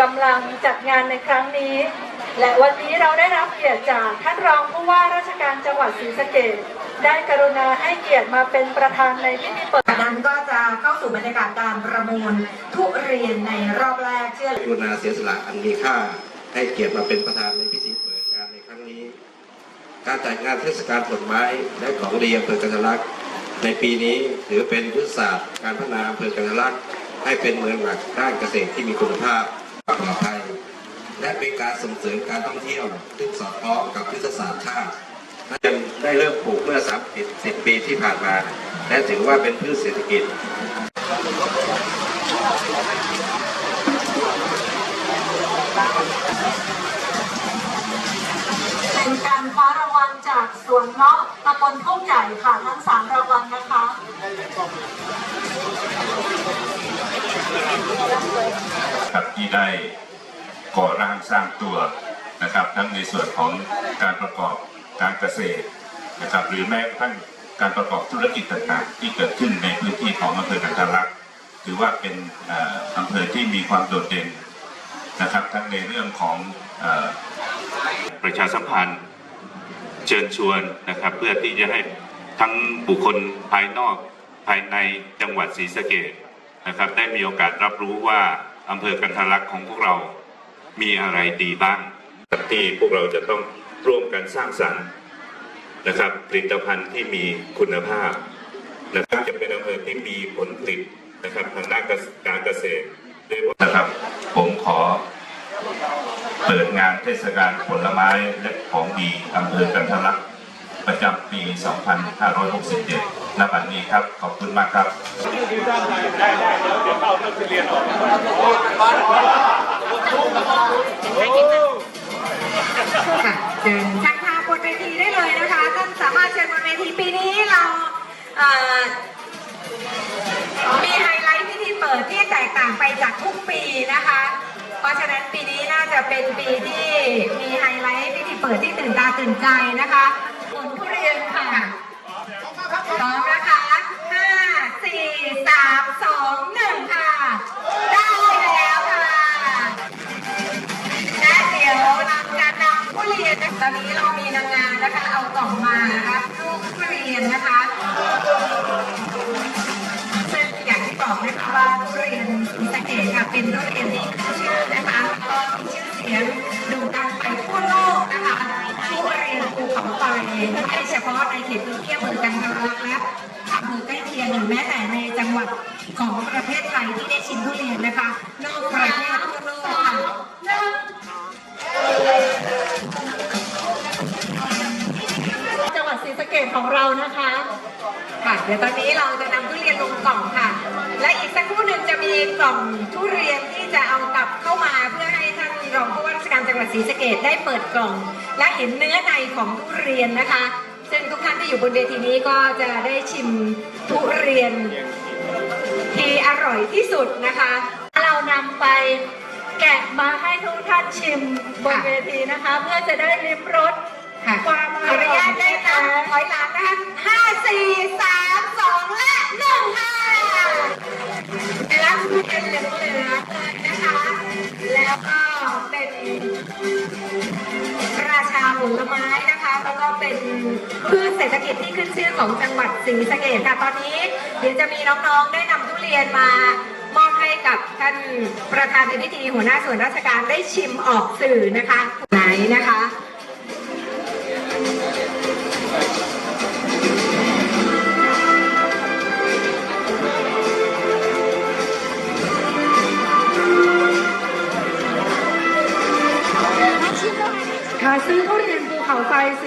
กำลังจัดงานในครั้งนี้ และวันนี้เราได้รับเกียรติจากท่านรองผู้ว่าราชการจังหวัดศรีสะเกษได้กรุณาให้เกียรติมาเป็นประธานในพิธีเปิดจากนั้นก็จะเข้าสู่บรรยากาศการประมูลทุเรียนในรอบแรกเชื่อกรุณาเสียสละอันมีค่าให้เกียรติมาเป็นประธานในพิธีเปิดงานในครั้งนี้ การจัดงานเทศกาลผลไม้และของดีอำเภอกันทรลักษณ์ในปีนี้ถือเป็นยุทธศาสตร์การพัฒนาอำเภอกันทรลักษณ์ให้เป็นเมืองหลักด้านเกษตรที่มีคุณภาพ ปลอดภัยและเป็นการส่งเสริมการท่องเที่ยวซึ่งสอดคล้องกับยุทธศาสตร์ชาติยังได้เริ่มปลูกเมื่อ 30 10 ปีที่ผ่านมา และถือว่าเป็นพืชเศรษฐกิจเป็นการคว้ารางวัลจากสวนเงาะตำบลทุ่งใหญ่ค่ะทั้งสามรางวัลนะคะ ครับที่ได้ก่อร่างสร้างตัวนะครับ ทั้งในส่วนของการประกอบการเกษตรนะครับ หรือแม้กระทั่งการประกอบธุรกิจต่างๆ ที่เกิดขึ้นในพื้นที่ของอำเภอกันทรลักษณ์ถือว่าเป็นอำเภอที่มีความโดดเด่นนะครับ ทั้งในเรื่องของอประชาสัมพันธ์เชิญชวนนะครับ เพื่อที่จะให้ทั้งบุคคลภายนอกภายในจังหวัดศรีสะเกษนะครับ ได้มีโอกาสรับรู้ว่า อำเภอกันทรลักษ์ของพวกเรามีอะไรดีบ้างที่พวกเราจะต้องร่วมกันสร้างสรรค์นะครับ ผลิตภัณฑ์ที่มีคุณภาพนะครับจะเป็นอำเภอที่มีผลผลิตนะครับทางด้านการเกษตรด้วยนะครับ ผมขอเปิดงานเทศกาลผลไม้และของดีอำเภอกันทรลักษ์ ประจำปี 2567ณบัดนี้ครับ ขอบคุณมากครับค่ะเชิญชักพาบนเวทีได้เลยนะคะท่านสามารถเชิญบนเวทีปีนี้เรามีไฮไลท์พิธีเปิดที่แตกต่างไปจากทุกปีนะคะ เพราะฉะนั้นปีนี้น่าจะเป็นปีที่มีไฮไลท์พิธีเปิดที่ตื่นตาตื่นใจนะคะ ผลทุเรียนค่ะพร้อมนะคะห้าสี่สามสองหนึ่งค่ะ ได้แล้วค่ะและเดี๋ยวเราจะนำผู้เรียนนะคะตอนนี้เรามีนางงามนะคะ เอากล่องมานะคะลูกผู้เรียนนะคะ เฉพาะในเขตพื้นที่อำเภอกันทรลักษณ์และอำเภอใกล้เคียงหรือแม้แต่ในจังหวัดของประเทศไทยที่ได้ชิมทุเรียนนะคะนอกประเทศทั่วโลกค่ะจังหวัดศรีสะเกษของเรานะคะค่ะเดี๋ยวตอนนี้เราจะนำทุเรียนลงกล่องค่ะ และอีกสักครู่หนึ่งจะมีกล่องทุเรียนที่จะเอากลับเข้ามาเพื่อให้ท่านรองผู้ว่าราชการจังหวัดศรีสะเกษได้เปิดกล่อง และเห็นเนื้อในของทุเรียนนะคะ ซึ่งทุกท่านที่อยู่บนเวทีนี้ก็จะได้ชิมทุเรียนที่อร่อยที่สุดนะคะ เรานำไปแกะมาให้ทุกท่านชิมบนค่ะเวทีนะคะ เพื่อจะได้ลิ้มรสค่ะความอขออร่นุอยญาตได้นำถอยหลังนะคะห้าสี่สามสองและหนึ่งค่ะแล้วเป็นเหลืองๆเลยนะคะ แล้วก็เป็นราชาผลไม้นะคะแล้วก็เป็น พืชเศรษฐกิจที่ขึ้นชื่อของจังหวัดศรีสะเกษค่ะตอนนี้ เดี๋ยวจะมีน้องๆได้นำทุเรียนมามอบให้กับท่านประธานในพิธีหัวหน้าส่วนราชการได้ชิมออกสื่อนะคะไหนนะคะ ค่ะซึ่งทุเรียนภูเขาไฟสี